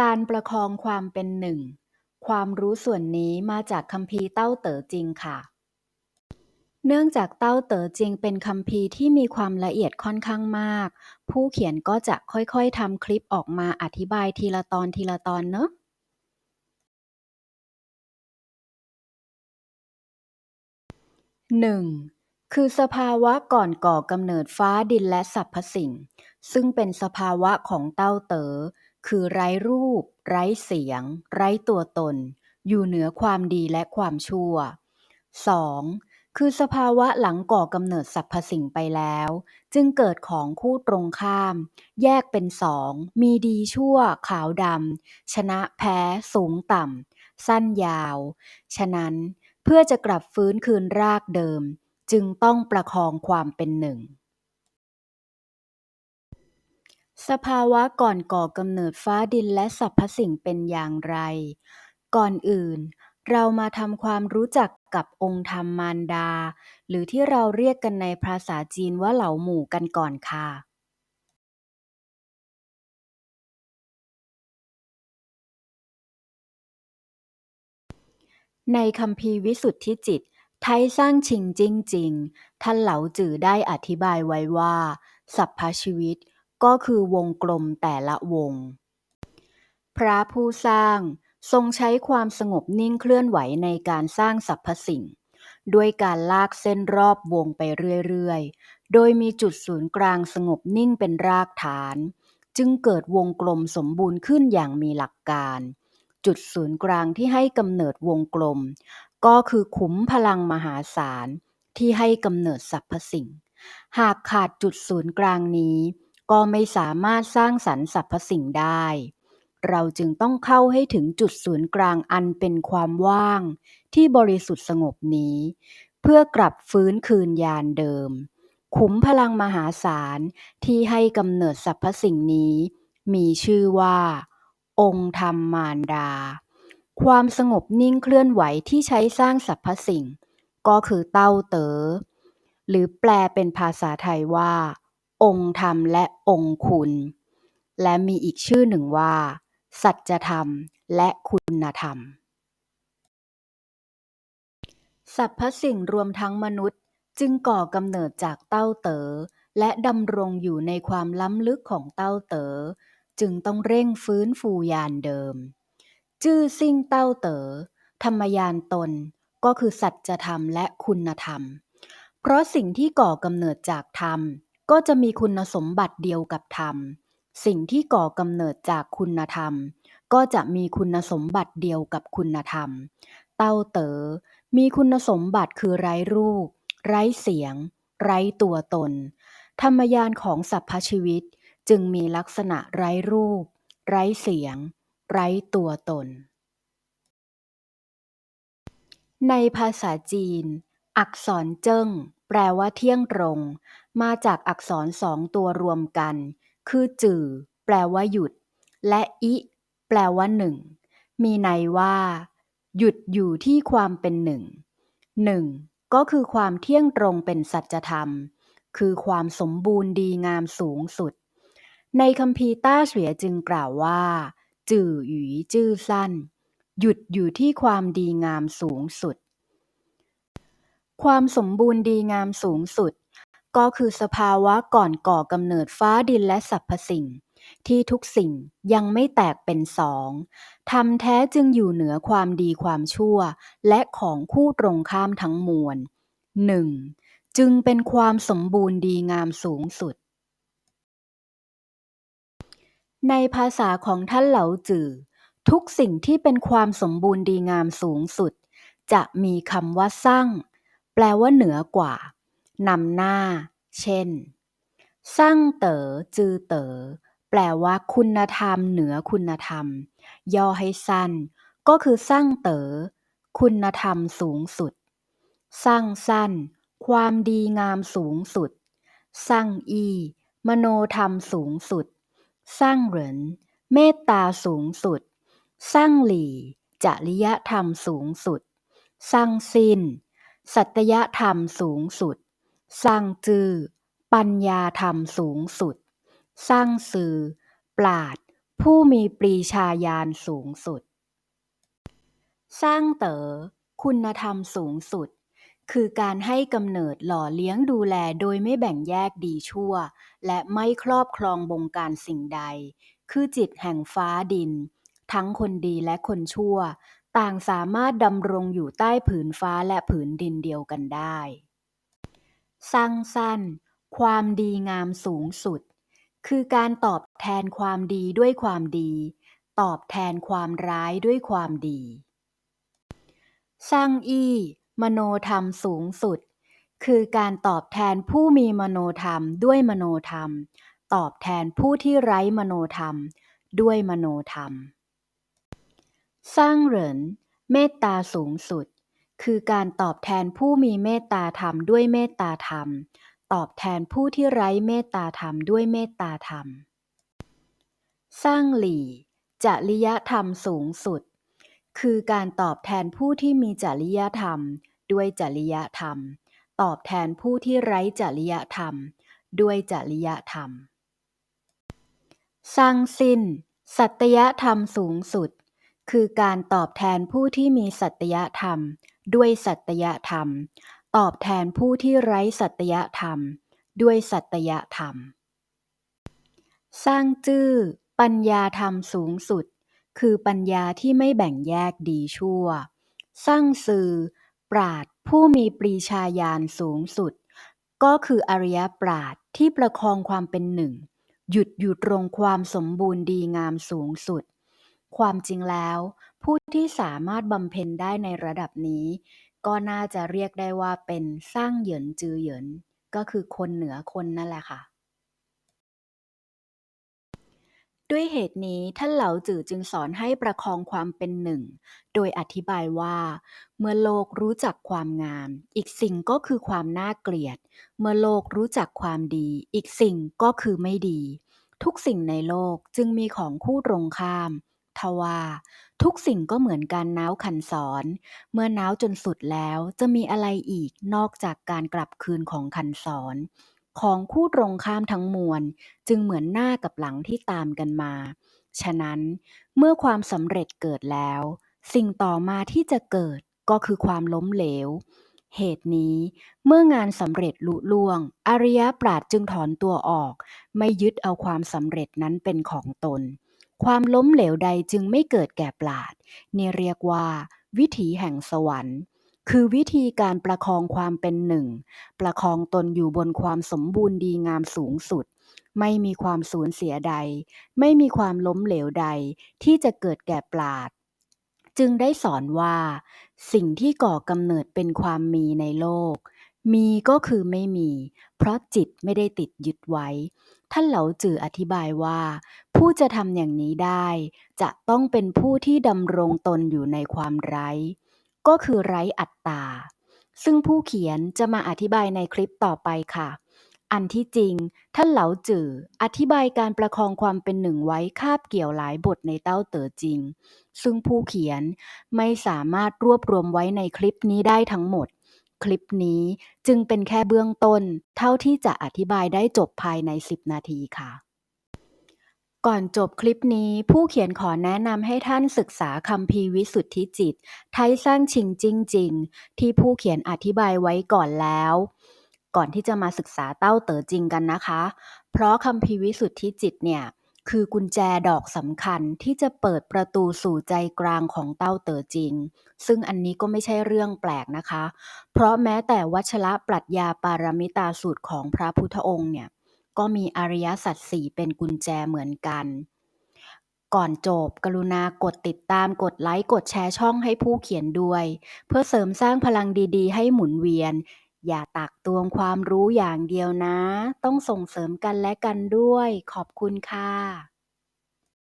การประคองความเป็นหนึ่ง ความรู้ส่วนนี้มาจากคัมภีร์เต้าเต๋อจริงค่ะ เนื่องจากเต้าเต๋อจริงเป็นคัมภีร์ที่มีความละเอียดค่อนข้างมาก ผู้เขียนก็จะค่อยๆทำคลิปออกมาอธิบายทีละตอนทีละตอนเนอะหนึ่งคือสภาวะก่อนก่อกำเนิดฟ้าดินและสรรพสิ่ง ซึ่งเป็นสภาวะของเต้าเต๋อ คือไร้รูป ไร้เสียง ไร้ตัวตน อยู่เหนือความดีและความชั่ว 2. คือสภาวะหลังก่อกำเนิดสรรพสิ่งไปแล้ว จึงเกิดของคู่ตรงข้าม แยกเป็นสอง มีดีชั่ว ขาวดำ ชนะแพ้ สูงต่ำ สั้นยาว ฉะนั้นเพื่อจะกลับฟื้นคืนรากเดิม จึงต้องประคองความเป็นหนึ่ง สภาวะก่อนก่อกำเนิดฟ้าดินและสรรพสิ่งเป็นอย่างไร ก่อนอื่น เรามาทำความรู้จักกับองค์ธรรมมารดา หรือที่เราเรียกกันในภาษาจีนว่าเหลาหมู่กันก่อนค่ะ ในคัมภีวิสุทธิจิต ไทสร้างชิงจิ้งจริงท่านเหลาจือได้อธิบายไว้ว่า สัพพชีวิต ก็คือวงกลมแต่ละวง พระผู้สร้างทรงใช้ความสงบนิ่งเคลื่อนไหวในการสร้างสรรพสิ่ง ด้วยการลากเส้นรอบวงไปเรื่อยๆ โดยมีจุดศูนย์กลางสงบนิ่งเป็นรากฐาน จึงเกิดวงกลมสมบูรณ์ขึ้นอย่างมีหลักการ จุดศูนย์กลางที่ให้กำเนิดวงกลม ก็คือขุมพลังมหาศาลที่ให้กำเนิดสรรพสิ่ง หากขาดจุดศูนย์กลางนี้ ก็ไม่สามารถสร้างสรรค์สรรพสิ่งได้ เราจึงต้องเข้าให้ถึงจุดศูนย์กลางอันเป็นความว่าง ที่บริสุทธิ์สงบนี้ เพื่อกลับฟื้นคืนยานเดิม ขุมพลังมหาศาลที่ให้กำเนิดสรรพสิ่งนี้ มีชื่อว่า องค์ธรรมมารดา ความสงบนิ่งเคลื่อนไหวที่ใช้สร้างสรรพสิ่ง ก็คือเต้าเต๋อหรือแปลเป็นภาษาไทยว่า องค์ธรรมและองค์คุณ และมีอีกชื่อหนึ่งว่า สัจธรรมและคุณธรรมสรรพสิ่งรวมทั้งมนุษย์จึงก่อกำเนิดจากเต้าเต๋อและดำรงอยู่ในความล้ำลึกของเต้าเต๋อจึงต้องเร่งฟื้นฟูยานเดิม จื้อซิ่งเต้าเต๋อธรรมยานตนก็คือสัจธรรมและคุณธรรม เพราะสิ่งที่ก่อกำเนิดจากธรรม ก็จะมีคุณสมบัติเดียวกับธรรม สิ่งที่ก่อกำเนิดจากคุณธรรม ก็จะมีคุณสมบัติเดียวกับคุณธรรม เต้าเต๋อ มีคุณสมบัติคือไร้รูป ไร้เสียง ไร้ตัวตน ธรรมยานของสรรพชีวิตจึงมีลักษณะไร้รูป ไร้เสียง ไร้ตัวตน ในภาษาจีน อักษรเจิ้ง แปลว่าเที่ยงตรง มาจากอักษรสองตัวรวมกัน คือจื่อ แปลว่าหยุด และอิ แปลว่าหนึ่ง มีในว่า หยุดอยู่ที่ความเป็นหนึ่ง หนึ่งก็คือความเที่ยงตรงเป็นสัจธรรม คือความสมบูรณ์ดีงามสูงสุด ในคัมภีร์ต้าเฉวียจึงกล่าวว่า จื่อหยุยจื้อสั้น หยุดอยู่ที่ความดีงามสูงสุด ความสมบูรณ์ดีงามสูงสุด ก็คือสภาวะก่อนก่อกำเนิดฟ้าดินและสรรพสิ่ง ที่ทุกสิ่งยังไม่แตกเป็นสองธรรมแท้จึงอยู่เหนือความดีความชั่ว และของคู่ตรงข้ามทั้งมวลหนึ่งจึงเป็นความสมบูรณ์ดีงามสูงสุด ในภาษาของท่านเหลาจื่อทุกสิ่งที่เป็นความสมบูรณ์ดีงามสูงสุด จะมีคำว่าสร้าง แปลว่าเหนือกว่า นำหน้า เช่นสร้างเต๋อจือเต๋อแปลว่าคุณธรรมเหนือคุณธรรม ย่อให้สั้น ก็คือสร้างเต๋อคุณธรรมสูงสุด สร้างสั้น ความดีงามสูงสุด สร้างอี มโนธรรมสูงสุด สร้างเหรินเมตตาสูงสุด สร้างหลี่จริยธรรมสูงสุด สร้างสิ้น สัตยธรรมสูงสุด สร้างจื้อ ปัญญาธรรมสูงสุด สร้างซือปราดผู้มีปรีชาญาณสูงสุด สร้างเต๋อ คุณธรรมสูงสุด คือการให้กำเนิดหล่อเลี้ยงดูแลโดยไม่แบ่งแยกดีชั่ว และไม่ครอบครองบงการสิ่งใด คือจิตแห่งฟ้าดิน ทั้งคนดีและคนชั่ว ต่างสามารถดำรงอยู่ใต้ผืนฟ้าและผืนดินเดียวกันได้ สร้างสั้นความดีงามสูงสุด คือการตอบแทนความดีด้วยความดี ตอบแทนความร้ายด้วยความดี สร้างอี้ มโนธรรมสูงสุด คือการตอบแทนผู้มีมโนธรรมด้วยมโนธรรม ตอบแทนผู้ที่ไร้มโนธรรม ด้วยมโนธรรม สร้างเหรินเมตตาสูงสุด คือการตอบแทนผู้มีเมตตาธรรมด้วยเมตตาธรรม ตอบแทนผู้ที่ไร้เมตตาธรรมด้วยเมตตาธรรม สร้างหลี่จริยธรรมสูงสุด คือการตอบแทนผู้ที่มีจริยธรรม ด้วยจริยธรรม ตอบแทนผู้ที่ไร้จริยธรรม ด้วยจริยธรรม สร้างสิ้น สัตยธรรมสูงสุด คือการตอบแทนผู้ที่มีสัตยธรรม ด้วยสัตยธรรม ตอบแทนผู้ที่ไร้สัตยธรรม ด้วยสัตยธรรม สร้างจื้อ ปัญญาธรรมสูงสุด คือปัญญาที่ไม่แบ่งแยกดีชั่ว สร้างซือปราดผู้มีปรีชาญาณสูงสุด ก็คืออริยปราดที่ประคองความเป็นหนึ่ง หยุดอยู่ตรงความสมบูรณ์ดีงามสูงสุด ความจริงแล้ว ผู้ที่สามารถบำเพ็ญได้ในระดับนี้ ก็น่าจะเรียกได้ว่าเป็นสร้างเหยินจือเหยิน ก็คือคนเหนือคนนั่นแหละค่ะ ด้วยเหตุนี้ท่านเหลาจือจึงสอนให้ประคองความเป็นหนึ่ง โดยอธิบายว่า เมื่อโลกรู้จักความงาม อีกสิ่งก็คือความน่าเกลียด เมื่อโลกรู้จักความดี อีกสิ่งก็คือไม่ดี ทุกสิ่งในโลกจึงมีของคู่ตรงข้าม ทว่า ทุกสิ่งก็เหมือนการน้าวขันสอน เมื่อน้าวจนสุดแล้วจะมีอะไรอีกนอกจากการกลับคืนของขันสอน ของคู่ตรงข้ามทั้งมวล จึงเหมือนหน้ากับหลังที่ตามกันมา ฉะนั้นเมื่อความสำเร็จเกิดแล้ว สิ่งต่อมาที่จะเกิดก็คือความล้มเหลว เหตุนี้เมื่องานสำเร็จลุล่วง อริยปราชญ์จึงถอนตัวออก ไม่ยึดเอาความสำเร็จนั้นเป็นของตน ความล้มเหลวใดจึงไม่เกิดแก่ปราชญ์นี่เรียกว่า วิถีแห่งสวรรค์ คือวิธีการประคองความเป็นหนึ่ง ประคองตนอยู่บนความสมบูรณ์ดีงามสูงสุด ไม่มีความสูญเสียใด ไม่มีความล้มเหลวใด ที่จะเกิดแก่ปราชญ์จึงได้สอนว่า สิ่งที่ก่อกำเนิดเป็นความมีในโลก มีก็คือไม่มี เพราะจิตไม่ได้ติดยึดไว้ ท่านเหลาจืออธิบายว่า ผู้จะทำอย่างนี้ได้ จะต้องเป็นผู้ที่ดำรงตนอยู่ในความไร้ ก็คือไร้อัตตา ซึ่งผู้เขียนจะมาอธิบายในคลิปต่อไปค่ะ อันที่จริง ท่านเหลาจืออธิบายการประคองความเป็นหนึ่งไว้คาบเกี่ยวหลายบทในเต้าเต๋อจริง ซึ่งผู้เขียนไม่สามารถรวบรวมไว้ในคลิปนี้ได้ทั้งหมด คลิปนี้จึงเป็นแค่เบื้องต้น เท่าที่จะอธิบายได้จบภายใน 10 นาทีค่ะ ก่อนจบคลิปนี้ผู้เขียนขอแนะนำให้ท่านศึกษาคัมภีวิสุทธิจิต ไทยสร้างชิงจริงจริงที่ผู้เขียนอธิบายไว้ก่อนแล้ว ก่อนที่จะมาศึกษาเต้าเต๋อจริงกันนะคะ เพราะคัมภีวิสุทธิจิตเนี่ย คือกุญแจดอกสำคัญที่จะเปิดประตูสู่ใจกลางของเต้าเต๋อจริง ซึ่งอันนี้ก็ไม่ใช่เรื่องแปลกนะคะ เพราะแม้แต่วัชระปรัชญาปารมิตาสูตรของพระพุทธองค์เนี่ย ก็มีอริยสัจสี่เป็นกุญแจเหมือนกันก่อนจบ กรุณากดติดตามกดไลค์ กดแชร์ช่องให้ผู้เขียนด้วย เพื่อเสริมสร้างพลังดีๆ ให้หมุนเวียน อย่าตักตวงความรู้อย่างเดียวนะ ต้องส่งเสริมกันและกันด้วย ขอบคุณค่ะ